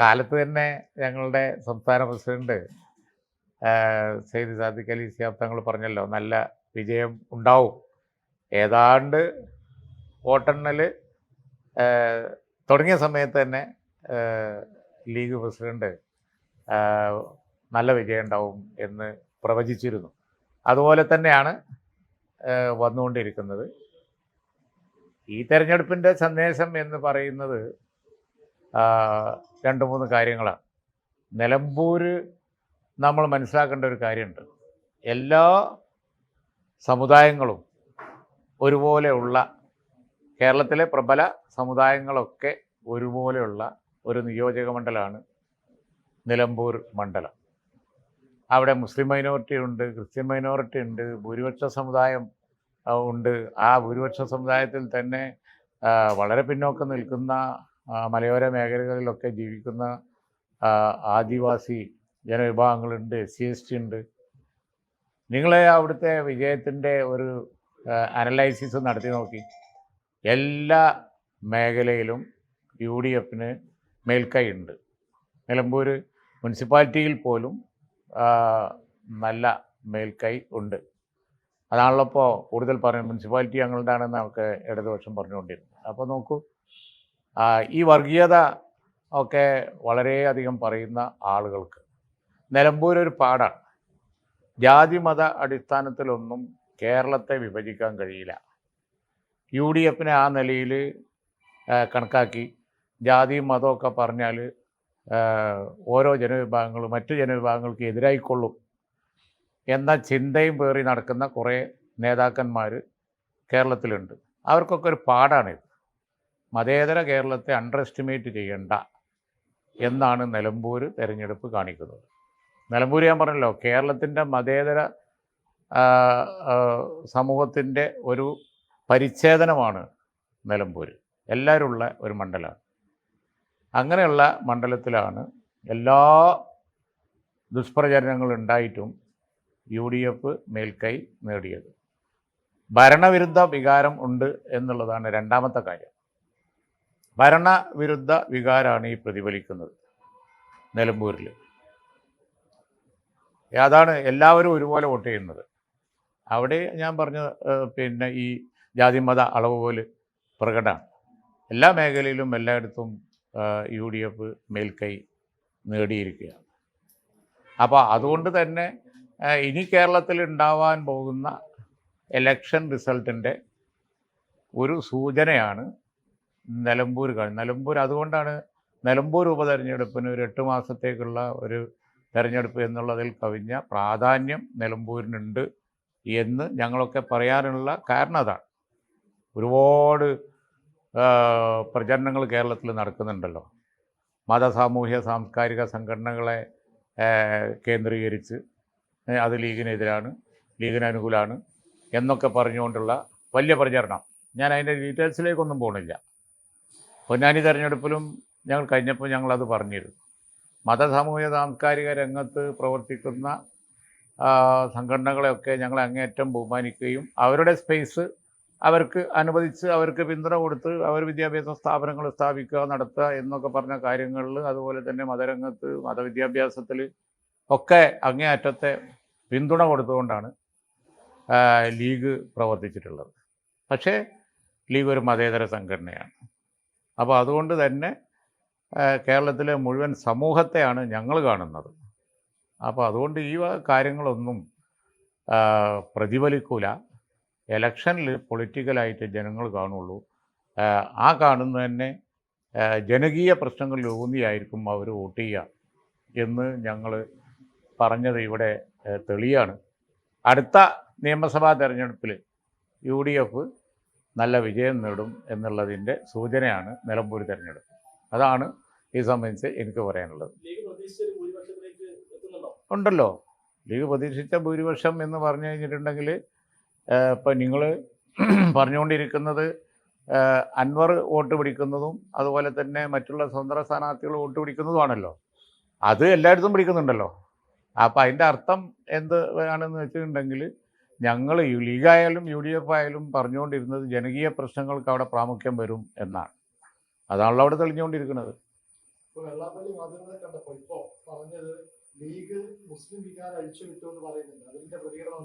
കാലത്ത് തന്നെ ഞങ്ങളുടെ സംസ്ഥാന പ്രസിഡന്റ് സെയ്ദ് സാദിഖ് അലി സിയാബ് തങ്ങൾ പറഞ്ഞല്ലോ നല്ല വിജയം ഉണ്ടാവും. ഏതാണ്ട് വോട്ടെണ്ണൽ തുടങ്ങിയ സമയത്ത് തന്നെ ലീഗ് പ്രസിഡന്റ് നല്ല വിജയം ഉണ്ടാവും എന്ന് പ്രവചിച്ചിരുന്നു. അതുപോലെ തന്നെയാണ് വന്നുകൊണ്ടിരിക്കുന്നത്. ഈ തെരഞ്ഞെടുപ്പിന്റെ സന്ദേശം എന്ന് പറയുന്നത് രണ്ട് മൂന്ന് കാര്യങ്ങളാണ് നിലമ്പൂർ നമ്മൾ മനസ്സിലാക്കേണ്ട ഒരു കാര്യമുണ്ട്. എല്ലാ സമുദായങ്ങളും ഒരുപോലെയുള്ള കേരളത്തിലെ പ്രബല സമുദായങ്ങളൊക്കെ ഒരുപോലെയുള്ള ഒരു നിയോജക മണ്ഡലമാണ് നിലമ്പൂർ മണ്ഡലം. അവിടെ മുസ്ലിം മൈനോറിറ്റി ഉണ്ട് ക്രിസ്ത്യൻ മൈനോറിറ്റി ഉണ്ട് ഭൂരിപക്ഷ സമുദായം ഉണ്ട്. ആ ഭൂരിപക്ഷ സമുദായത്തിൽ തന്നെ വളരെ പിന്നോക്കം നിൽക്കുന്ന മലയോര മേഖലകളിലൊക്കെ ജീവിക്കുന്ന ആദിവാസി ജനവിഭാഗങ്ങളുണ്ട് എസ് സി എസ് ടി ഉണ്ട്. നിങ്ങളെ അവിടുത്തെ വിജയത്തിന്റെ ഒരു അനലൈസിസ് നടത്തി നോക്കി. എല്ലാ മേഖലയിലും യു ഡി എഫിന് മേൽക്കൈ ഉണ്ട് നിലമ്പൂർ മുനിസിപ്പാലിറ്റിയിൽ പോലും നല്ല മേൽക്കൈ ഉണ്ട്. അതാണല്ലോ ഇപ്പോൾ കൂടുതൽ പറയുന്നത്. മുനിസിപ്പാലിറ്റി ഞങ്ങളുടെയാണെന്ന് നമുക്ക് ഇടതുപക്ഷം പറഞ്ഞുകൊണ്ടിരുന്നത്. അപ്പോൾ നോക്കൂ ഈ വർഗീയത ഒക്കെ വളരെയധികം പറയുന്ന ആളുകൾക്ക്. നിലമ്പൂർ ഒരു പാടാണ്. ജാതി മത അടിസ്ഥാനത്തിലൊന്നും കേരളത്തെ വിഭജിക്കാൻ കഴിയില്ല. യു ഡി എഫിനെ ആ നിലയിൽ കണക്കാക്കി ജാതി മതമൊക്കെ പറഞ്ഞാൽ ഓരോ ജനവിഭാഗങ്ങളും മറ്റു ജനവിഭാഗങ്ങൾക്ക് എതിരായിക്കൊള്ളും എന്ന ചിന്തയും പേറി നടക്കുന്ന കുറേ നേതാക്കന്മാർ കേരളത്തിലുണ്ട്. അവർക്കൊക്കെ ഒരു പാടാണിത് മതേതര കേരളത്തെ അണ്ടർ എസ്റ്റിമേറ്റ് ചെയ്യേണ്ട എന്നാണ് നിലമ്പൂർ തെരഞ്ഞെടുപ്പ് കാണിക്കുന്നത്. നിലമ്പൂർ ഞാൻ പറഞ്ഞല്ലോ കേരളത്തിന്റെ മതേതര സമൂഹത്തിന്റെ ഒരു പരിച്ഛേദനമാണ് നിലമ്പൂർ എല്ലാവരുള്ള ഒരു മണ്ഡലമാണ് അങ്ങനെയുള്ള മണ്ഡലത്തിലാണ് എല്ലാ ദുഷ്പ്രചരണങ്ങളും ഉണ്ടായിട്ടും യു ഡി എഫ് മേൽക്കൈ നേടിയത്. ഭരണവിരുദ്ധ വികാരം ഉണ്ട് എന്നുള്ളതാണ് രണ്ടാമത്തെ കാര്യം. ഭരണവിരുദ്ധ വികാരമാണ് ഈ പ്രതിഫലിക്കുന്നത് നിലമ്പൂരിൽ അതാണ് എല്ലാവരും ഒരുപോലെ വോട്ട് ചെയ്യുന്നത്. അവിടെ ഞാൻ പറഞ്ഞ പിന്നെ ഈ ജാതിമത അളവ് പോലെ പ്രകടമാണ് എല്ലാ മേഖലയിലും എല്ലായിടത്തും യു ഡി എഫ് മേൽക്കൈ നേടിയിരിക്കുകയാണ്. അപ്പോൾ അതുകൊണ്ട് തന്നെ ഇനി കേരളത്തിൽ ഉണ്ടാവാൻ പോകുന്ന എലക്ഷൻ റിസൾട്ടിന്റെ ഒരു സൂചനയാണ് നിലമ്പൂർ കാണും നിലമ്പൂർ അതുകൊണ്ടാണ് നിലമ്പൂർ ഉപതെരഞ്ഞെടുപ്പിന് ഒരു എട്ട് മാസത്തേക്കുള്ള ഒരു തെരഞ്ഞെടുപ്പ് എന്നുള്ളതിൽ കവിഞ്ഞ പ്രാധാന്യം നിലമ്പൂരിനുണ്ട് എന്ന് ഞങ്ങളൊക്കെ പറയാനുള്ള കാരണം അതാണ്. ഒരുപാട് പ്രചരണങ്ങൾ കേരളത്തിൽ നടക്കുന്നുണ്ടല്ലോ. മത സാമൂഹ്യ സാംസ്കാരിക സംഘടനകളെ കേന്ദ്രീകരിച്ച് അത് ലീഗിനെതിരാണ് ലീഗിന് അനുകൂലമാണ് എന്നൊക്കെ പറഞ്ഞുകൊണ്ടുള്ള വലിയ പ്രചരണം. ഞാൻ അതിന്റെ ഡീറ്റെയിൽസിലേക്കൊന്നും പോകണില്ല പൊന്നാനി തെരഞ്ഞെടുപ്പിലും ഞങ്ങൾ കഴിഞ്ഞപ്പോൾ ഞങ്ങളത് പറഞ്ഞിരുന്നു. മത സാമൂഹ്യ സാംസ്കാരിക രംഗത്ത് പ്രവർത്തിക്കുന്ന സംഘടനകളെയൊക്കെ ഞങ്ങൾ അങ്ങേയറ്റം ബഹുമാനിക്കുകയും അവരുടെ സ്പേസ് അവർക്ക് അനുവദിച്ച് അവർക്ക് പിന്തുണ കൊടുത്ത് അവർ വിദ്യാഭ്യാസ സ്ഥാപനങ്ങൾ സ്ഥാപിക്കുക നടത്തുക എന്നൊക്കെ പറഞ്ഞ കാര്യങ്ങളിൽ അതുപോലെ തന്നെ മതരംഗത്ത് മതവിദ്യാഭ്യാസത്തിൽ ഒക്കെ അങ്ങേയറ്റത്തെ പിന്തുണ കൊടുത്തുകൊണ്ടാണ് ലീഗ് പ്രവർത്തിച്ചിട്ടുള്ളത്. പക്ഷേ ലീഗ് ഒരു മതേതര സംഘടനയാണ്. അപ്പോൾ അതുകൊണ്ട് തന്നെ കേരളത്തിലെ മുഴുവൻ സമൂഹത്തെയാണ് ഞങ്ങൾ കാണുന്നത്. അപ്പോൾ അതുകൊണ്ട് ഈ കാര്യങ്ങളൊന്നും പ്രതിഫലിക്കൂല. എലക്ഷനിൽ പൊളിറ്റിക്കലായിട്ട് ജനങ്ങൾ കാണുള്ളൂ. ആ, കാണുന്ന തന്നെ ജനകീയ പ്രശ്നങ്ങളിൽ ഊന്നിയായിരിക്കും അവർ വോട്ട് ചെയ്യുക എന്ന് ഞങ്ങൾ പറഞ്ഞത് ഇവിടെ തെളിയാണ്. അടുത്ത നിയമസഭാ തെരഞ്ഞെടുപ്പിൽ യു ഡി എഫ് നല്ല വിജയം നേടും എന്നുള്ളതിന്റെ സൂചനയാണ് നിലമ്പൂർ തിരഞ്ഞെടുപ്പ്. അതാണ് ഈ സംബന്ധിച്ച് എനിക്ക് പറയാനുള്ളത്. ഉണ്ടല്ലോ. ലീഗ് പ്രതീക്ഷിച്ച ഭൂരിപക്ഷം എന്ന് പറഞ്ഞു കഴിഞ്ഞിട്ടുണ്ടെങ്കിൽ ഇപ്പം നിങ്ങൾ പറഞ്ഞുകൊണ്ടിരിക്കുന്നത് അൻവർ വോട്ട് പിടിക്കുന്നതും അതുപോലെ തന്നെ മറ്റുള്ള സ്വതന്ത്ര സ്ഥാനാർത്ഥികൾ വോട്ട് പിടിക്കുന്നതുമാണല്ലോ. അത് എല്ലായിടത്തും പിടിക്കുന്നുണ്ടല്ലോ. അപ്പം അതിന്റെ അർത്ഥം എന്ത് ആണെന്ന് വെച്ചിട്ടുണ്ടെങ്കിൽ ഞങ്ങൾ യു ലീഗായാലും യു ഡി എഫ് ആയാലും പറഞ്ഞുകൊണ്ടിരുന്നത് ജനകീയ പ്രശ്നങ്ങൾക്ക് അവിടെ പ്രാമുഖ്യം വരും എന്നാണ്. അതാണല്ലോ അവിടെ തെളിഞ്ഞുകൊണ്ടിരിക്കുന്നത്. വെള്ളാപ്പള്ളി മാധ്യമങ്ങളെ കണ്ടപ്പോൾ പറഞ്ഞത് ലീഗ് മുസ്ലിം എന്ന് പറയുന്നുണ്ട്. അതിന്റെ പ്രതികരണം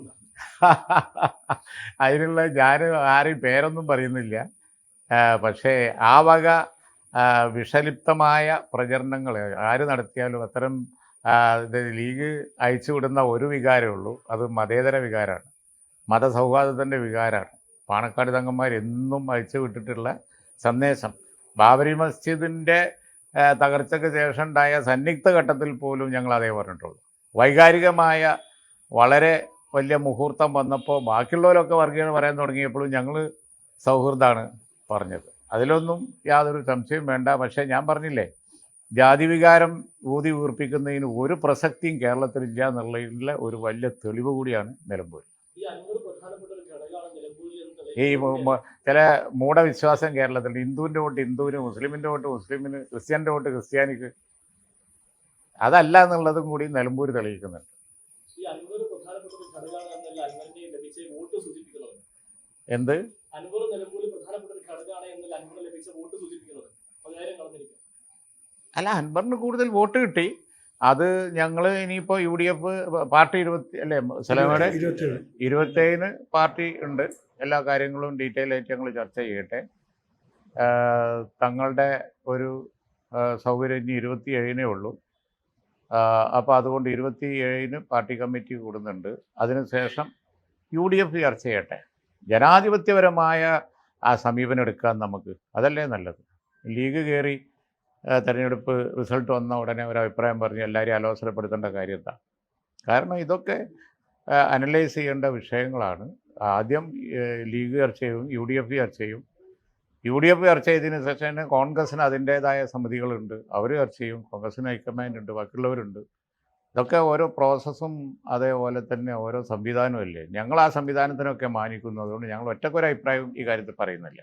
അതിനുള്ള ഞാൻ ആരെയും പേരൊന്നും പറയുന്നില്ല. പക്ഷേ ആ വക വിഷലിപ്തമായ പ്രചരണങ്ങൾ ആര് നടത്തിയാലും അത്തരം ലീഗ് അയച്ചുവിടുന്ന ഒരു വികാരമേ ഉള്ളൂ. അത് മതേതര വികാരമാണ്. മതസൗഹാർദ്ദത്തിന്റെ വികാരമാണ് പാണക്കാട് തങ്ങന്മാർ എന്നും അയച്ചു വിട്ടിട്ടുള്ള സന്ദേശം. ബാബരി മസ്ജിദിന്റെ തകർച്ചയ്ക്ക് ശേഷം ഉണ്ടായ സന്നിഗ്ധ ഘട്ടത്തിൽ പോലും ഞങ്ങൾ അതേ പറഞ്ഞിട്ടുള്ളൂ. വൈകാരികമായ വളരെ വലിയ മുഹൂർത്തം വന്നപ്പോൾ ബാക്കിയുള്ളവരൊക്കെ വർഗീയത പറയാൻ തുടങ്ങിയപ്പോഴും ഞങ്ങൾ സൗഹൃദമാണ് പറഞ്ഞത്. അതിലൊന്നും യാതൊരു സംശയവും വേണ്ട. പക്ഷേ ഞാൻ പറഞ്ഞില്ലേ ജാതിവികാരം ഊതി വീർപ്പിക്കുന്നതിന് ഒരു പ്രസക്തിയും കേരളത്തിലില്ല എന്നുള്ളതിലുള്ള ഒരു വലിയ തെളിവ് കൂടിയാണ് നിലമ്പൂർ ഈ അൻവർ പ്രധാനപ്പെട്ട ഒരു ഘടകമാണ് നിലമ്പൂരിൽ എന്ന് ഈ ചില മൂഢവിശ്വാസം കേരളത്തിൽ ഹിന്ദുവിന്റെ വോട്ട് ഹിന്ദുവിന് മുസ്ലിമിന്റെ വോട്ട് മുസ്ലിമിന് ക്രിസ്ത്യാനിന്റെ വോട്ട് ക്രിസ്ത്യാനിക്ക്. അതല്ല എന്നുള്ളതും കൂടി നിലമ്പൂർ തെളിയിക്കുന്നുണ്ട്. ഈ അൻവർ പ്രധാനപ്പെട്ട ഒരു എന്നല്ല അൻവറിന് ലഭിച്ച വോട്ട് സൂചിപ്പിക്കുന്നത്. എന്ത് അല്ല അൻവറിന് കൂടുതൽ വോട്ട് കിട്ടി. അത് ഞങ്ങൾ ഇനിയിപ്പോൾ യു ഡി എഫ് പാർട്ടി ഇരുപത്തി അല്ലേ സലമയുടെ ഇരുപത്തിയേഴ് ഇരുപത്തേഴിന് പാർട്ടി ഉണ്ട്. എല്ലാ കാര്യങ്ങളും ഡീറ്റെയിൽ ആയിട്ട് ഞങ്ങൾ ചർച്ച ചെയ്യട്ടെ. തങ്ങളുടെ ഒരു സൗകര്യം ഇനി ഇരുപത്തി ഏഴിനേ ഉള്ളൂ അപ്പോൾ അതുകൊണ്ട് ഇരുപത്തി ഏഴിന് പാർട്ടി കമ്മിറ്റി കൂടുന്നുണ്ട്. അതിനുശേഷം യു ഡി എഫ് ചർച്ച ചെയ്യട്ടെ. ജനാധിപത്യപരമായ ആ സമീപനം എടുക്കാൻ നമുക്ക് അതല്ലേ നല്ലത്. ലീഗ് കയറി തെരഞ്ഞെടുപ്പ് റിസൾട്ട് വന്ന ഉടനെ ഒരു അഭിപ്രായം പറഞ്ഞ് എല്ലാവരെയും ആലോചനപ്പെടുത്തേണ്ട കാര്യം എന്താ കാരണം ഇതൊക്കെ അനലൈസ് ചെയ്യേണ്ട വിഷയങ്ങളാണ്. ആദ്യം ലീഗ് ചർച്ച ചെയ്യും യു ഡി എഫ് ചർച്ച ചെയ്യും. യു ഡി എഫ് ചർച്ച ചെയ്തതിന് ശേഷം കോൺഗ്രസ്സിന് അതിന്റേതായ സമിതികളുണ്ട്. അവർ ചർച്ച ചെയ്യും. കോൺഗ്രസ്സിന് ഹൈക്കമാൻഡ് ഉണ്ട് ബാക്കിയുള്ളവരുണ്ട്. ഇതൊക്കെ ഓരോ പ്രോസസ്സും അതേപോലെ തന്നെ ഓരോ സംവിധാനവും അല്ലേ? ഞങ്ങൾ ആ സംവിധാനത്തിനൊക്കെ മാനിക്കുന്നു. അതുകൊണ്ട് ഞങ്ങൾ ഒറ്റക്കൊരു അഭിപ്രായം ഈ കാര്യത്തിൽ പറയുന്നില്ല.